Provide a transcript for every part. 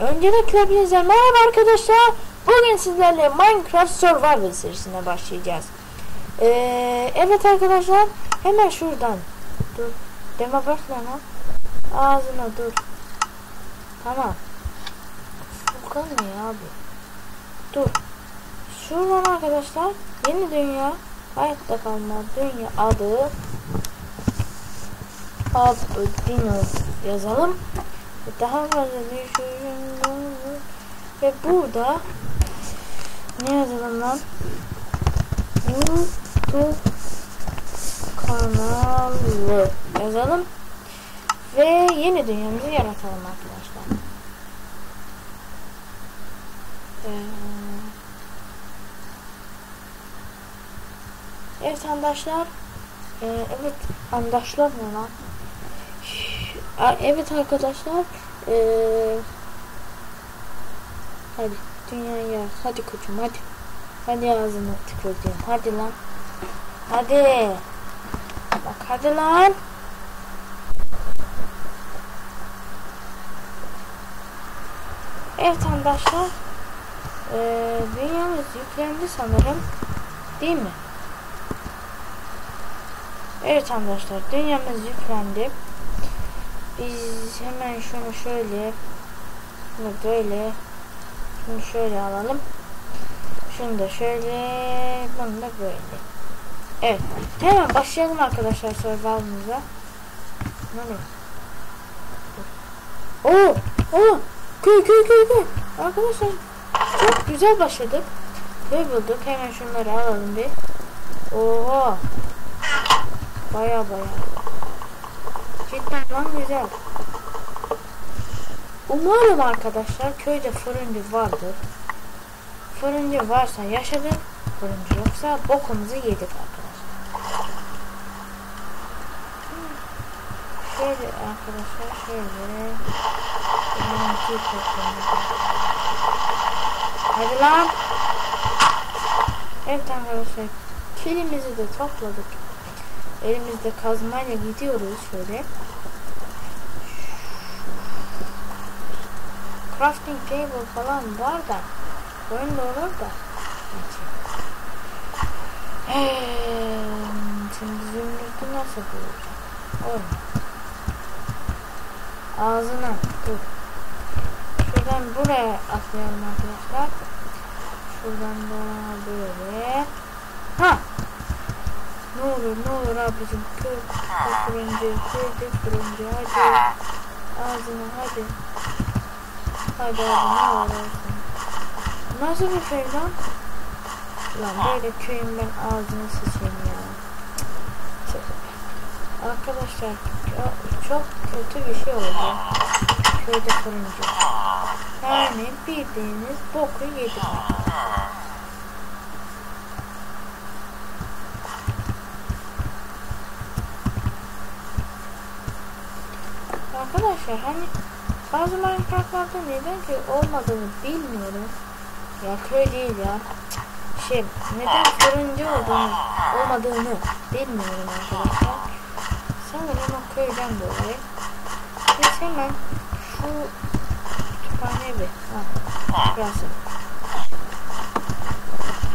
Öncelikle hepinize merhaba arkadaşlar. Bugün sizlerle Minecraft Survival serisine başlayacağız. Ee, evet arkadaşlar hemen şuradan. Dur. Deme başla lan. Ağzına dur. Tamam. Furkan ne abi? Dur. Şuradan arkadaşlar yeni dünya hayatta kalma dünya adı Abdino yazalım. Daha fazla düşürüm ve burada ne yazalım lan? YouTube kanalı yazalım ve yeni dünyamızı yaratalım arkadaşlar. Ee, evet arkadaşlar. Ee, evet arkadaşlar ne lan? Evet arkadaşlar. Ee, hadi dünyaya hadi koçum hadi. Hadi ağzını tükürdüğüm. Hadi lan. Hadi. Bak hadi lan. Evet arkadaşlar. Ee, dünyamız yüklendi sanırım. Değil mi? Evet arkadaşlar dünyamız yüklendi. Biz hemen şunu şöyle bunu böyle şunu şöyle alalım. Şunu da şöyle bunu da böyle. Evet. Hemen başlayalım arkadaşlar survival'ımıza. Ne oluyor? Oo! Oo! Köy köy köy köy. Arkadaşlar çok güzel başladık. Köy bulduk. Hemen şunları alalım bir. Oha! Baya baya. Lan güzel. Umarım arkadaşlar köyde fırıncı vardır. Fırıncı varsa yaşadık. Fırıncı yoksa bokumuzu yedik arkadaşlar. Şöyle arkadaşlar şöyle. Hadi lan. Evet arkadaşlar. Kilimizi de topladık. Elimizde kazmayla gidiyoruz şöyle. Crafting table falan var da oyunda olur da. Ee, şimdi zümrütü nasıl bulacağım? Olma. Ağzına dur. Şuradan buraya atlayalım arkadaşlar. Şuradan da böyle. Ha ne olur ne olur abicim kır fırıncı kır fırıncı hadi ağzına hadi hadi abi ne nasıl bir şey lan lan böyle köyün ben ağzını sıçayım ya. Arkadaşlar çok, kötü bir şey oldu. Köyde fırıncı yani bildiğiniz boku yedik Arkadaşlar hani bazı Minecraft'larda neden köy olmadığını bilmiyorum. Ya köy değil ya. Şey neden fırıncı olduğunu olmadığını bilmiyorum arkadaşlar. Sanırım o köyden dolayı. Biz hemen şu kütüphane bir. Ha, burası.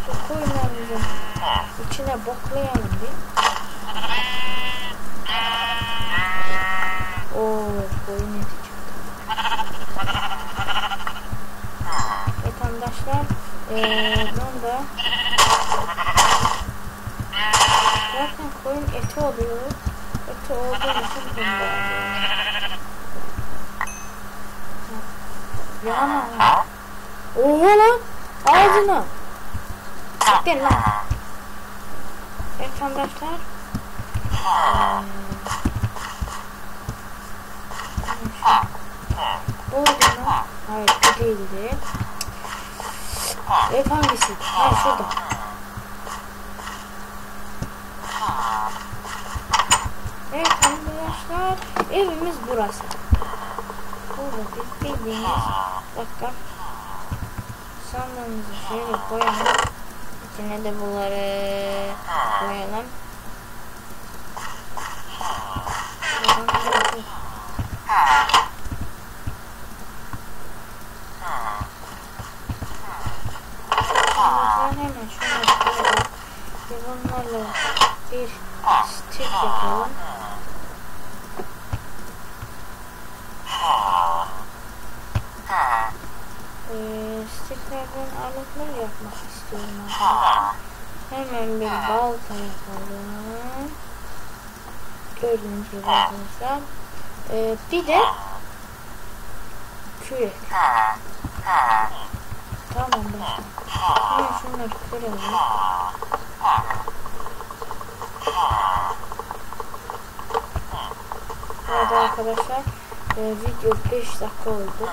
Şu koyunlarımızın içine boklayalım bir. Vatandaşlar ee, ben de zaten koyun eti oluyor. Eti olduğu için da alıyorum. Yana. Oha lan. Ağzına. Siktir lan. Evet arkadaşlar. Ee, Bu mu? Hayır bu değildi. Ev hangisi? Ha şurada. Evet arkadaşlar evimiz burası. Burada bildiğiniz dakika sandığımızı şöyle koyalım. İçine de bunları koyalım. Hemen şunları koyalım. Ve bunlarla bir stick yapalım. Ee, sticklerden aletler yapmak istiyorum arkadaşlar. Hemen bir balta yapalım. Gördüğünüz gibi. Ee, bir de kürek. Tamam başla. Hemen şunları kıralım. Evet arkadaşlar e, video 5 dakika oldu.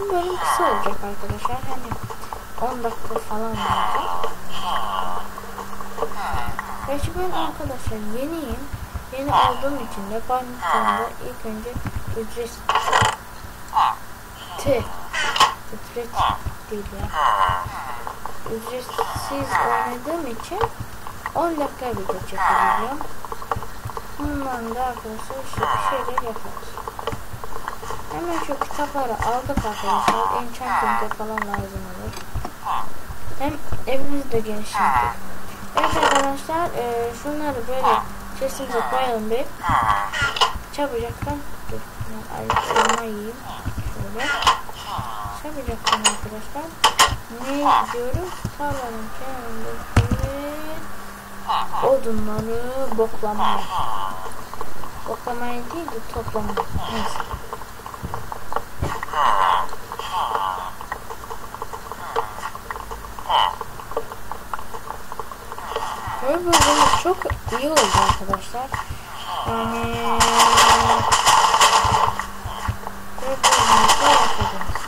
Bu bölüm kısa olacak arkadaşlar. Hani 10 dakika falan olacak. Gerçi ben arkadaşlar yeniyim. Yeni olduğum için de Badminton'da ilk önce ücret T ücret değil ya. Ücretsiz oynadığım için 10 dakika video çekebiliyorum. Bundan da arkadaşlar şu şeyler yaparız. Hemen şu kitapları aldık arkadaşlar. Enchanting'de falan lazım olur. Hem evimiz de genişletti. Evet arkadaşlar e, şunları böyle chestimize koyalım bir. Çabucaktan dur. Elma yiyeyim. Şöyle. Çabucaktan arkadaşlar. Ne diyoruz? Tarlanın kenarındaki odunları boklamaya. Boklamaya değil de toplamaya. Neyse. Böyle çok iyi oldu arkadaşlar. Yani böyle bölümümüzde yapacağız.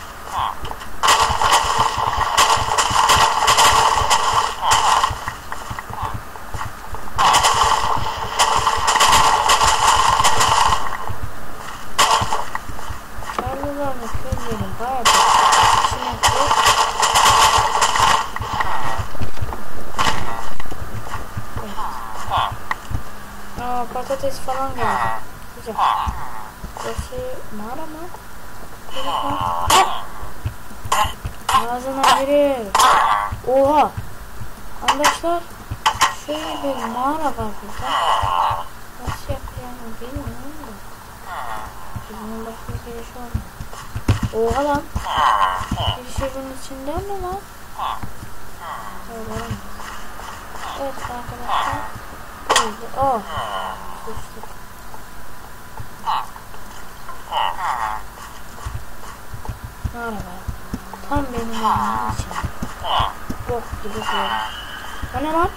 Patates falan geldi. Güzel. Burası mağara mı? Ağzına biri. Oha. Arkadaşlar şöyle bir mağara var burada. Nasıl yapacağımı bilmiyorum da. Bunun başka giriş var mı? Oha lan. Bir şeyin içinde mi lan? Öyle olmaz. Evet arkadaşlar. Böyle. Oh. Sustuk. Merhaba. Tam benim evimin içinde. Bok gibi böyle. O ne lan?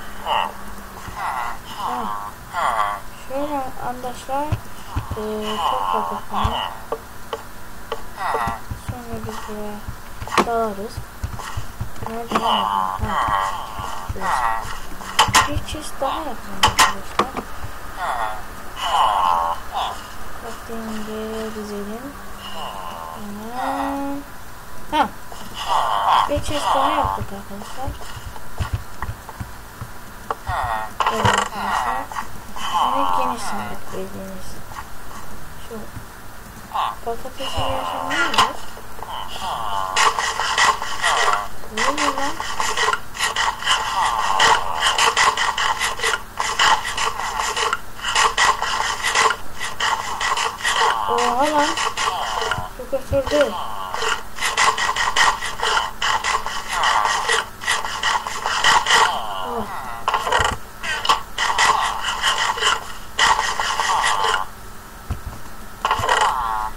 Ha. Şöyle arkadaşlar e, topladık bunu. Sonra biz buraya dalarız. Nerede? Ha. Şurası. Bir çeşit daha yapalım arkadaşlar. Bakayım dizelim. Hemen. Ha. Bir çeşit daha yaptık arkadaşlar. Böyle arkadaşlar. Ve geniş sandık bildiğiniz. Şu patatesi yaşamıyoruz. Ne mi lan? Oha lan. Çok ısırdı.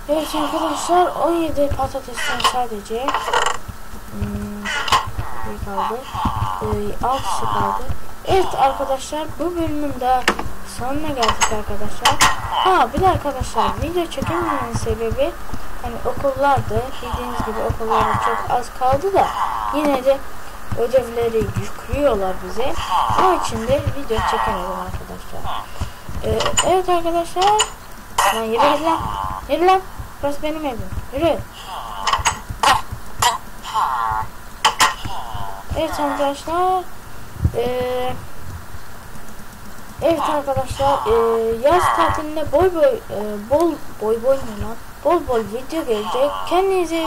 Oh. Evet arkadaşlar 17 patatesten sadece hmm, kaldı. Ee, 6'sı kaldı. Evet arkadaşlar bu bölümün de sonuna geldik arkadaşlar. Ha bir de arkadaşlar video çekememenin sebebi hani okullarda bildiğiniz gibi okullarda çok az kaldı da yine de ödevleri yüklüyorlar bize. Onun için de video çekemedim arkadaşlar. Ee, evet arkadaşlar. Lan yürü lan. Yürü lan. Burası benim evim. Yürü. Evet arkadaşlar. Ee, evet arkadaşlar. ee, yaz tatilinde boy boy ee, bol boy boy ne lan? Bol bol video gelecek. Kendinize